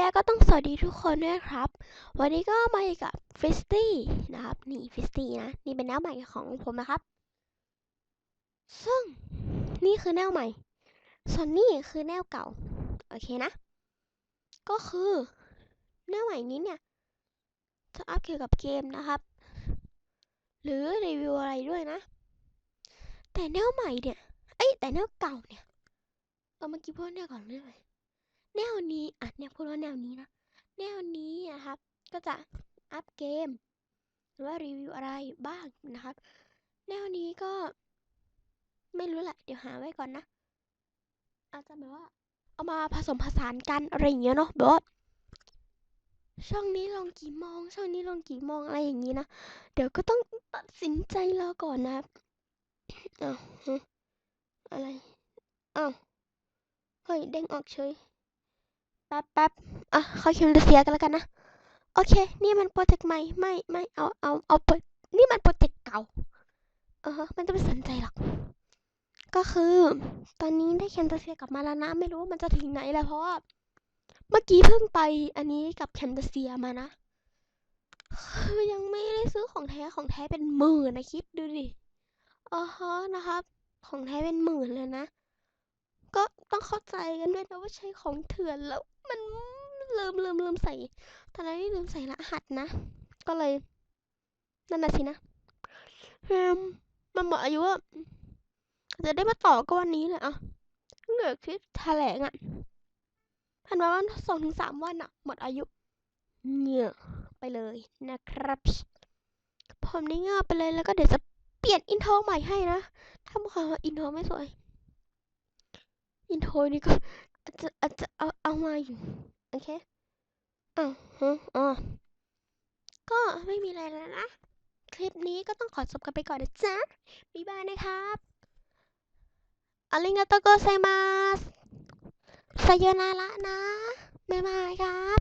ยะก็ต้องสวัสดีทุกคนด้วยครับ วันนี้ก็มาอยู่กับฟิสตี้นะครับ นี่ฟิสตี้นะ นี่เป็นแนวใหม่ของผมนะครับ ซึ่งนี่คือแนวใหม่ ส่วนนี่คือแนวเก่า โอเคนะ ก็คือแนวใหม่นี้เนี่ย จะอัพเกี่ยวกับเกมนะครับ หรือรีวิวอะไรด้วยนะ แต่แนวใหม่เนี่ย เอ้ยแต่แนวเก่าเนี่ย เอามื่อกี้พูดแนวก่อนเรื่องอะไร แนวนี้อะเนี่ยพูดว่าแนวนี้นะแนวนี้นะครับ ก็จะอัพเกม หรือว่ารีวิวอะไรบ้างนะครับ แนวนี้ก็ ไม่รู้แหละ เดี๋ยวหาไว้ก่อนนะ อาจจะแบบว่า เอามาผสมผสานกันอะไรอย่างเงี้ยเนาะแบบว่าช่องนี้ลองกี่โมงช่องนี้ลองกี่โมงอะไรอย่างงี้นะ เดี๋ยวก็ต้องตัดสินใจรอก่อนนะครับอ้าวอะไรอ้าวเฮ้ยเด้งออกเฉย แป๊บแป๊บอะเขาคิวเสียกันแล้วกันนะ โอเค นี่มันโปรเจกต์ใหม่ ไม่ ไม่ เอา เอา เอาโปนี่มันโปรเจกต์เก่า เออฮะมันจะไม่สนใจหรอก ก็คือ ตอนนี้ได้แคนตาเซียกลับมาแล้วนะ ไม่รู้ว่ามันจะถึงไหนแล้วเพราะว่าเมื่อกี้เพิ่งไปอันนี้กับแคนตาเซียมานะ คือยังไม่ได้ซื้อของแท้ ของแท้เป็นหมื่นนะคิดดูดิอ๋อฮะนะครับ ของแท้เป็นหมื่นเลยนะ ก็ต้องเข้าใจกันด้วยนะว่าใช้ของเถื่อนแล้วมันลืมลืมลืมใส่ตอนนั้นนี่ลืมใส่รหัสนะ ก็เลย นั่นน่ะสินะมมันหมดอายุอะจะได้มาต่อก็วันนี้เลยอะเหลือคลิปแถลงอะพันมาว่าสองถึงสามวันอะ หมดอายุเนี่ยไปเลยนะครับผมนี่เงาไปเลยแล้วก็เดี๋ยวจะเปลี่ยนอินโทรใหม่ให้นะถ้าบอกว่าอินโทรไม่สวย อินโทรนี่ก็อาจจะอาจจะเอาเอามาอยู่โอเคอ้าวฮะอ๋อก็ไม่มีอะไรแล้วนะ คลิปนี้ก็ต้องขอจบกันไปก่อนนะจ๊ะบ๊ายบายนะครับอาริงาโตโกไซมาสไซโยนาระนะบ๊ายบายครับจุ๊บจุ๊บรักนะ